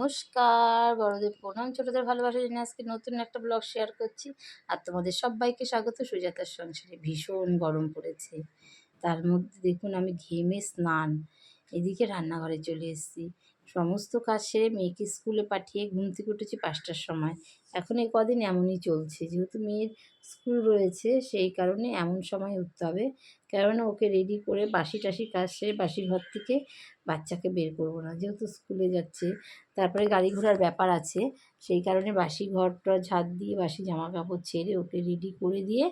নমস্কার, বড়দের প্রণাম, ছোটদের ভালোবাসা জন্য আজকে নতুন একটা ব্লগ শেয়ার করছি। আর তোমাদের সবাইকে স্বাগত। সুজাতার সংসারে ভীষণ গরম পড়েছে। তার মধ্যে দেখুন, আমি ঘেমে স্নান। এদিকে রান্নাঘরে চলে এসেছি। সমস্ত কাজ সেরে মেয়েকে স্কুলে পাঠিয়ে ঘুম থেকে উঠেছি পাঁচটার সময়। এখন এই কদিন এমনই চলছে। যেহেতু মেয়ের স্কুল রয়েছে, সেই কারণে এমন সময় উঠতে হবে। কেননা ওকে রেডি করে বাসি টাসি কাজ সেরে বাসি ঘর থেকে বাচ্চাকে বের করব না। যেহেতু স্কুলে যাচ্ছে, তারপরে গাড়ি ঘোড়ার ব্যাপার আছে, সেই কারণে বাসি ঘরটা ঝাঁট দিয়ে বাসি জামা কাপড় ছেড়ে ওকে রেডি করে দিয়ে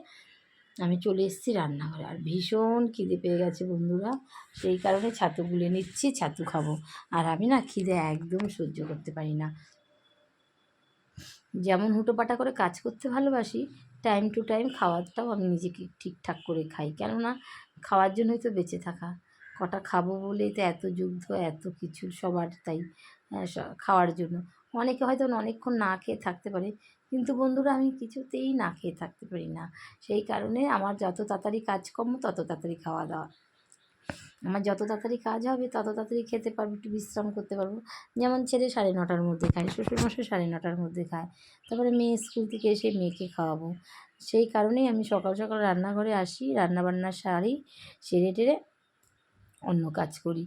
আমি চলে এসেছি রান্নাঘরে। আর ভীষণ খিদে পেয়ে গেছে বন্ধুরা। সেই কারণে ছাতু গুলে নিচ্ছি, ছাতু খাব। আর আমি না খিদে একদম সহ্য করতে পারি না। যেমন হুটোপাটা করে কাজ করতে ভালোবাসি, টাইম টু টাইম খাওয়ারটাও আমি নিজেকে ঠিকঠাক করে খাই। কেননা, খাওয়ার জন্যই তো বেঁচে থাকা। কটা খাব বলেই তো এত যুদ্ধ, এত কিছু সবার তাই খাওয়ার জন্য। অনেকে হয়তো অনেকক্ষণ না খেয়ে থাকতে পারে কিন্তু বন্ধুরা, আমি কিছুতেই না খেয়ে থাকতে পারি না। সেই কারণে আমার যত তাড়াতাড়ি কাজকর্ম তত তাড়াতাড়ি খাওয়া দাওয়া। আমার যত তাড়াতাড়ি কাজ হবে, তত তাড়াতাড়ি খেতে পারব, একটু বিশ্রাম করতে পারব। যেমন ছেলে সাড়ে নটার মধ্যে খায়, শ্বশুরমশাই সাড়ে নটার মধ্যে খায়। তারপরে মেয়ে স্কুল থেকে এসে মেয়েকে খাওয়াবো। সেই কারণেই আমি সকাল সকাল রান্নাঘরে আসি রান্নাবান্না সারি সেরে টেরে অন্য কাজ করি।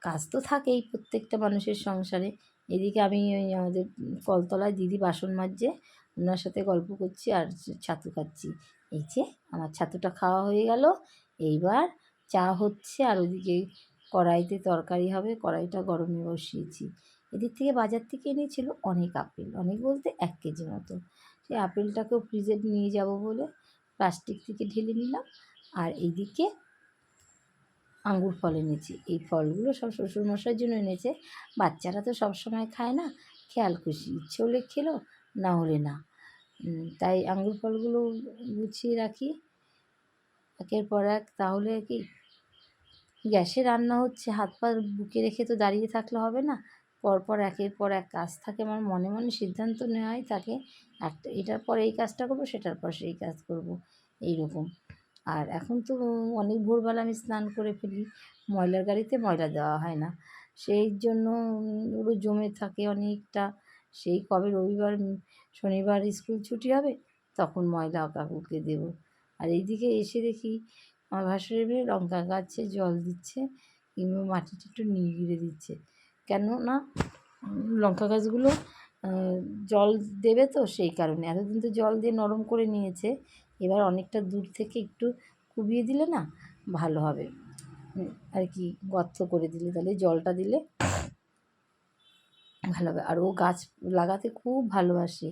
কাজ তো থাকেই প্রত্যেকটা মানুষের সংসারে। এদিকে আমি ওই আমাদের কলতলায় দিদি বাসন মাজছে, ওনার সাথে গল্প করছি আর ছাতু খাচ্ছি। এই যে আমার ছাতুটা খাওয়া হয়ে গেল, এইবার চা হচ্ছে আর ওদিকে কড়াইতে তরকারি হবে, কড়াইটা গরমে বসিয়েছি। এদিক থেকে বাজার থেকে এনেছিল অনেক আপেল, অনেক বলতে এক কেজি মতো। সেই আপেলটাকেও ফ্রিজে নিয়ে যাব বলে প্লাস্টিক থেকে ঢেলে নিলাম। আর এইদিকে আঙ্গুর ফল এনেছি। এই ফলগুলো সব শ্বশুরমশাইয়ের জন্য এনেছে। বাচ্চারা তো সব সময় খায় না। খেয়াল খুশি ইচ্ছে হলে খেলো, না হলে না। তাই আঙ্গুর ফলগুলো গুছিয়ে রাখি। একের পর এক তাহলে কি গ্যাসে রান্না হচ্ছে, হাত পা বুকে রেখে তো দাঁড়িয়ে থাকলে হবে না। পরপর একের পর এক কাজ থাকে আমার মনে মনে সিদ্ধান্ত নেওয়াই থাকে। একটা, এটার পর এই কাজটা করব, সেটার পর সেই কাজ করব। এইরকম। আর এখন তো অনেক ভোরবেলা আমি স্নান করে ফেলি। ময়লার গাড়িতে ময়লা দেওয়া হয় না। সেই জন্য ওগুলো জমে থাকে অনেকটা। সেই কবে রবিবার, শনিবার স্কুল ছুটি হবে, তখন ময়লা কাকুকে দেবো। আর এইদিকে এসে দেখি আমার ভাসুরের লঙ্কা গাছে জল দিচ্ছে, কিংবা মাটিটা একটু নিগড়ে দিচ্ছে। কেননা লঙ্কা গাছগুলো জল দেবে তো সেই কারণে। এতদিন তো জল দিয়ে নরম করে নিয়েছে। এবার অনেকটা দূর থেকে একটু কুবিয়ে দিলে না ভালো হবে। আর কি গর্ত করে দিলে, তাহলে জলটা দিলে ভালো হবে। আর ও গাছ লাগাতে খুব ভালোবাসে।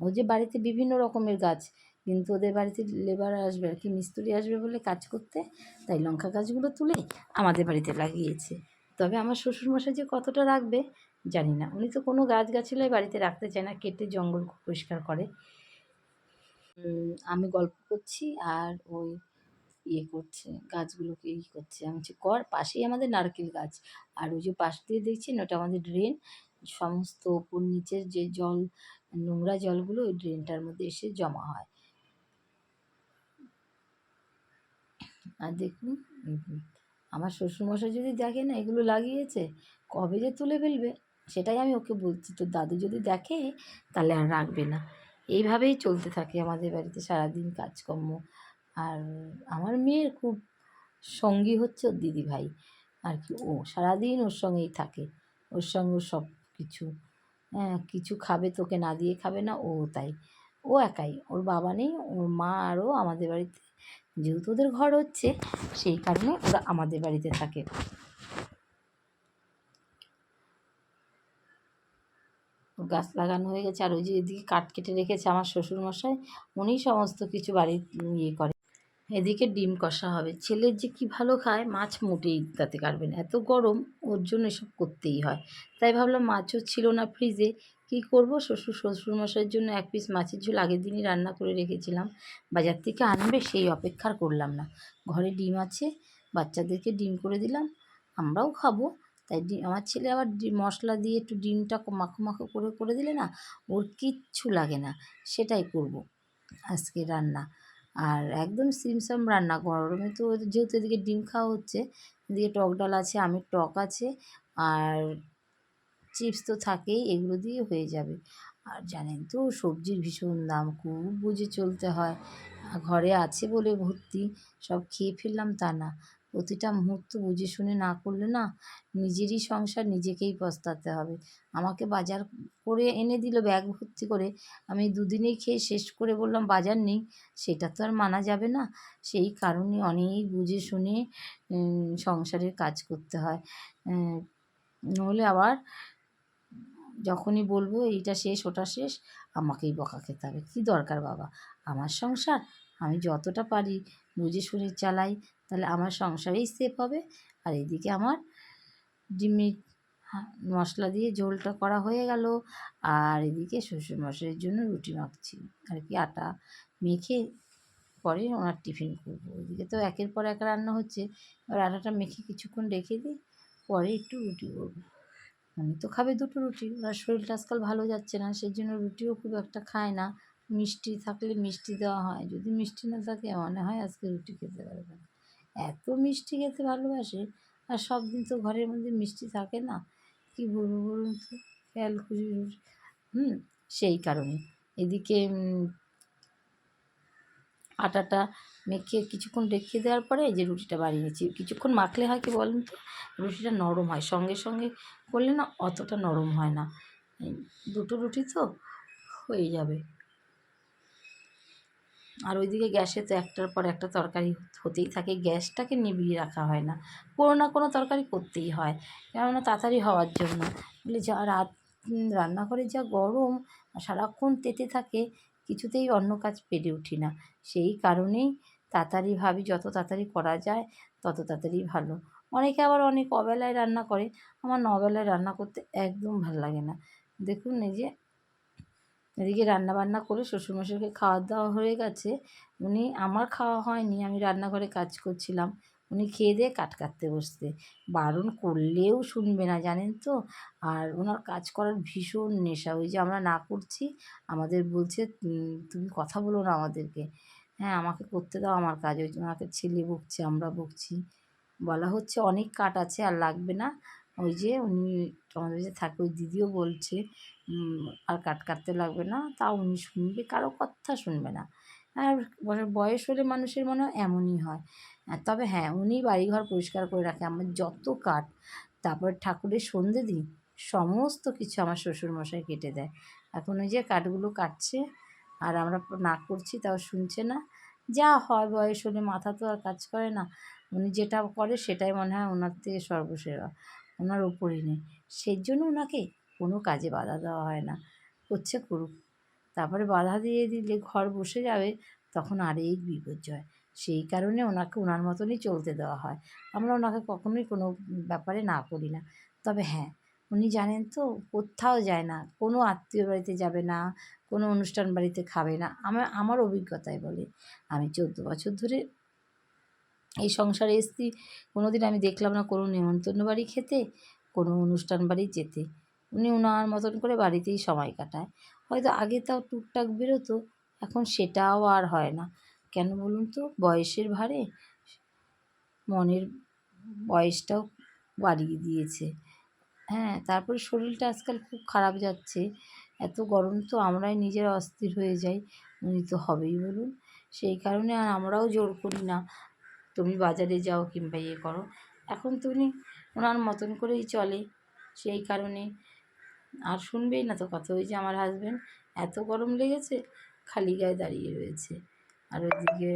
ও যে বাড়িতে বিভিন্ন রকমের গাছ, কিন্তু ওদের বাড়িতে লেবার আসবে আর কি মিস্ত্রি আসবে বলে কাজ করতে, তাই লঙ্কা গাছগুলো তুলে আমাদের বাড়িতে লাগিয়েছে। তবে আমার শ্বশুরমশাই যে কতটা রাখবে জানি না। উনি তো কোনো গাছ গাছলাই বাড়িতে রাখতে চায় না, কেটে জঙ্গল পরিষ্কার করে। আমি গল্প করছি আর ওই ইয়ে করছে, গাছগুলোকে ই করছে। আমি বলছি, কর, পাশেই আমাদের নারকেল গাছ। আর ওই যে পাশ দিয়ে দেখছেন, ওটা আমাদের ড্রেন। সমস্ত ওপর নিচের যে জল, নোংরা জলগুলো ওই ড্রেনটার মধ্যে এসে জমা হয়। আর দেখুন আমার শ্বশুরমশাই যদি দেখে না এগুলো লাগিয়েছে, কবে যে তুলে ফেলবে, সেটাই আমি ওকে বলছি। তো দাদু যদি দেখে, তাহলে আর রাখবে না। এইভাবেই চলতে থাকে আমাদের বাড়িতে সারাদিন কাজকর্ম। আর আমার মেয়ের খুব সঙ্গী হচ্ছে ওর দিদিভাই। আর কি, ও সারাদিন ওর সঙ্গেই থাকে। ওর সঙ্গে সব কিছু হ্যাঁ কিছু খাবে তোকে না দিয়ে খাবে না, ও তাই। ও একাই, ওর বাবা নেই, ওর মা আরও আমাদের বাড়িতে, যেহেতু ওদের ঘর হচ্ছে, সেই কারণে ওরা আমাদের বাড়িতে থাকে। গাছ লাগানো হয়ে গেছে। আর ওই যে এদিকে কাঠ কেটে রেখেছে আমার শ্বশুরমশাই উনি সমস্ত কিছু বাড়ির ইয়ে করে। এদিকে ডিম কষা হবে। ছেলের যে কি ভালো খায়, মাছ মোটেই তাতে কাটবে না। এত গরম, ওর জন্য এসব করতেই হয়। তাই ভাবলাম মাছও ছিল না ফ্রিজে কি করব? শ্বশুর, শ্বশুরমশাইয়ের জন্য এক পিস মাছের ঝোল আগের দিনই রান্না করে রেখেছিলাম। বাজার থেকে আনবে, সেই অপেক্ষার করলাম না। ঘরে ডিম আছে, বাচ্চাদেরকে ডিম করে দিলাম, আমরাও খাব। তাই আমার ছেলে আবার মশলা দিয়ে একটু ডিমটা মাখো মাখো করে করে দিলে না ওর কিচ্ছু লাগে না, সেটাই করব আজকে রান্না। আর একদম সিমসাম রান্না, গরমে তো যেহেতু এদিকে ডিম খাওয়া হচ্ছে, এদিকে টক ডাল আছে, আমের টক আছে, আর চিপস তো থাকেই, এগুলো দিয়ে হয়ে যাবে। আর জানেন তো সবজির ভীষণ দাম, খুব বুঝে চলতে হয়। ঘরে আছে বলে ভর্তি, সব খেয়ে ফেললাম তা না। প্রতিটা মুহূর্ত বুঝে শুনে না করলে না নিজেরই সংসার নিজেকেই পস্তাতে হবে। আমাকে বাজার করে এনে দিল ব্যাগ ভর্তি করে। আমি দুদিনেই খেয়ে শেষ করে বললাম, বাজার নেই। সেটা তো আর মানা যাবে না। সেই কারণে অনেক বুঝে শুনে সংসারের কাজ করতে হয়। নইলে আবার যখনই বলব, এইটা শেষ, ওটা শেষ, আমাকেই বকা খেতে হবে। কী দরকার বাবা? আমার সংসার? আমি যতটা পারি বুঝে শুনে চালাই। তাহলে আমার সংসারেই সেফ হবে। আর এদিকে আমার ডিমি মশলা দিয়ে ঝোলটা করা হয়ে গেল। আর এদিকে শ্বশুরমশাইয়ের জন্য রুটি মাখছি। আর কি আটা মেখে পরে ওনার টিফিন করব। ওইদিকে তো একের পর এক রান্না হচ্ছে। এবার আটাটা মেখে কিছুক্ষণ রেখে দিই, পরে একটু রুটি করব। উনি তো খাবে দুটো রুটি। ওনার শরীরটা আজকাল ভালো যাচ্ছে না সেই জন্য রুটিও খুব একটা খায় না। মিষ্টি থাকলে মিষ্টি দেওয়া হয়। যদি মিষ্টি না থাকে, মনে হয় আজকে রুটি খেতে পারবে না। এত মিষ্টি খেতে ভালোবাসে, আর সব দিন তো ঘরের মধ্যে মিষ্টি থাকে না। কী বলব বলুন তো? খেয়াল খুশি হুম, সেই কারণে। এদিকে আটাটা মেখে কিছুক্ষণ রেখে দেওয়ার পরে এই যে রুটিটা বাড়িয়ে নিচ্ছি কিছুক্ষণ মাখলে হয় কি বলুন তো? রুটিটা নরম হয়। সঙ্গে সঙ্গে করলে না অতটা নরম হয় না। দুটো রুটি তো হয়ে যাবে। আর ওইদিকে গ্যাসে তো একটার পর একটা তরকারি হতেই থাকে, গ্যাসটাকে নিভিয়ে রাখা হয় না। কোনো না কোনো তরকারি করতেই হয়, কেননা তাড়াতাড়ি হওয়ার জন্য। বলে যা রাত রান্নাঘরে যা গরম সারাক্ষণ তেতে থাকে, কিছুতেই অন্য কাজ পেরে উঠি না। সেই কারণেই তাড়াতাড়ি ভাবি যত তাড়াতাড়ি করা যায়, তত তাড়াতাড়ি ভালো। অনেকে আবার অনেক অবেলায় রান্না করে, আমার নবেলায় রান্না করতে একদম ভালো লাগে না। দেখুন এই যে এদিকে রান্না বান্না করে শ্বশুরমশাইকে খাওয়া দাওয়া হয়ে গেছে। উনি, আমার খাওয়া হয়নি, আমি রান্নাঘরে কাজ করছিলাম। উনি খেয়ে দিয়ে কাট কাটতে বসতে বারণ করলেও শুনবে না, জানেন তো? আর ওনার কাজ করার ভীষণ নেশা। ওই যে আমরা না করছি, আমাদের বলছে তুমি কথা বলো না আমাদেরকে। হ্যাঁ আমাকে করতে দাও আমার কাজ। ওই ওনাকে ছেলে বকছে, আমরা বকছি। বলা হচ্ছে, অনেক কাঠ আছে আর লাগবে না। ওই যে উনি আমাদের যে থাকে, ওই দিদিও বলছে আর কাট কাটতে লাগবে না তা উনি শুনবে, কারও কথা শুনবে না। আর বয়স হলে মানুষের মনে এমনই হয়। তবে হ্যাঁ উনি বাড়িঘর পরিষ্কার করে রাখে, আমার যত কাঠ তারপর ঠাকুরের সন্ধে দিন সমস্ত কিছু আমার শ্বশুরমশাই কেটে দেয়। এখন ওই যে কাঠগুলো কাটছে, আর আমরা না করছি তাও শুনছে না। যা হয়, বয়স হলে মাথা তো আর কাজ করে না। উনি যেটা করে সেটাই মনে হয় ওনার থেকে সর্বসেরা। ওনার ওপরে নেই। সেই জন্য ওনাকে কোনো কাজে বাধা দেওয়া হয় না। করছে করুক। তারপরে বাধা দিয়ে দিলে ঘর বসে যাবে, তখন আরেক বিপর্যয়। সেই কারণে ওনাকে ওনার মতনই চলতে দেওয়া হয়। আমরা ওনাকে কখনোই কোনো ব্যাপারে না করি না। তবে হ্যাঁ উনি জানেন তো, কোথাও যায় না। কোনো আত্মীয় বাড়িতে যাবে না, কোনো অনুষ্ঠান বাড়িতে খাবে না। আমার আমার অভিজ্ঞতায় বলে। আমি চোদ্দ বছর ধরে এই সংসারে এসছি কোনো দিন আমি দেখলাম না কোনো নেমন্তন্ন বাড়ি খেতে, কোনো অনুষ্ঠান বাড়ি যেতে। উনি ওনার মতন করে বাড়িতেই সময় কাটায়। হয়তো আগে তাও টুকটাক বেরোতো, এখন সেটাও আর হয় না। কেন বলুন তো? বয়সের ভারে মনের বয়সটাও বাড়িয়ে দিয়েছে। হ্যাঁ তারপরে শরীরটা আজকাল খুব খারাপ যাচ্ছে। এত গরম তো আমরাই নিজেরা অস্থির হয়ে যাই। উনি তো হবেই বলুন। সেই কারণে আর আমরাও জোর করি না। তুমি বাজারে যাও কিংবা ইয়ে করো। এখন তো উনি ওনার মতন করেই চলে। সেই কারণে আর শুনবেই না তো কথা। ওই যে আমার হাজব্যান্ড এত গরম লেগেছে, খালি গায়ে দাঁড়িয়ে রয়েছে। আর ওইদিকে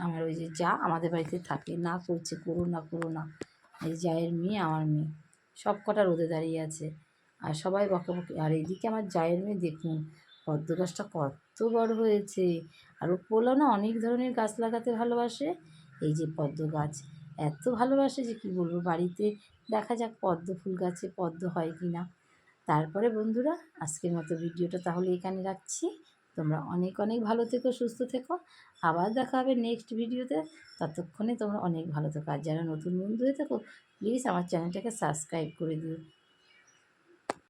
আমার ওই যে যা আমাদের বাড়িতে থাকে, না করছে করো না করো না। এই জায়ের মেয়ে, আমার মেয়ে। সব কটা রোদে দাঁড়িয়ে আছে। আর সবাই বকাবকি। আর এইদিকে আমার জায়ের মেয়ে, দেখুন, পদ্ম গাছটা কত বড় হয়েছে। আর ও না অনেক ধরনের গাছ লাগাতে ভালোবাসে। এই যে পদ্ম গাছ, এত ভালোবাসে যে কী বলব? বাড়িতে দেখা যাক পদ্ম ফুল গাছে পদ্ম হয় কি না। তারপরে বন্ধুরা, আজকের মতো ভিডিওটা তাহলে এখানে রাখছি। তোমরা অনেক অনেক ভালো থেকো, সুস্থ থেকো। আবার দেখা হবে নেক্সট ভিডিওতে। ততক্ষণে তোমরা অনেক ভালো থেকো। আর যারা নতুন বন্ধু হয়ে থাকো প্লিজ আমার চ্যানেলটাকে সাবস্ক্রাইব করে দিও।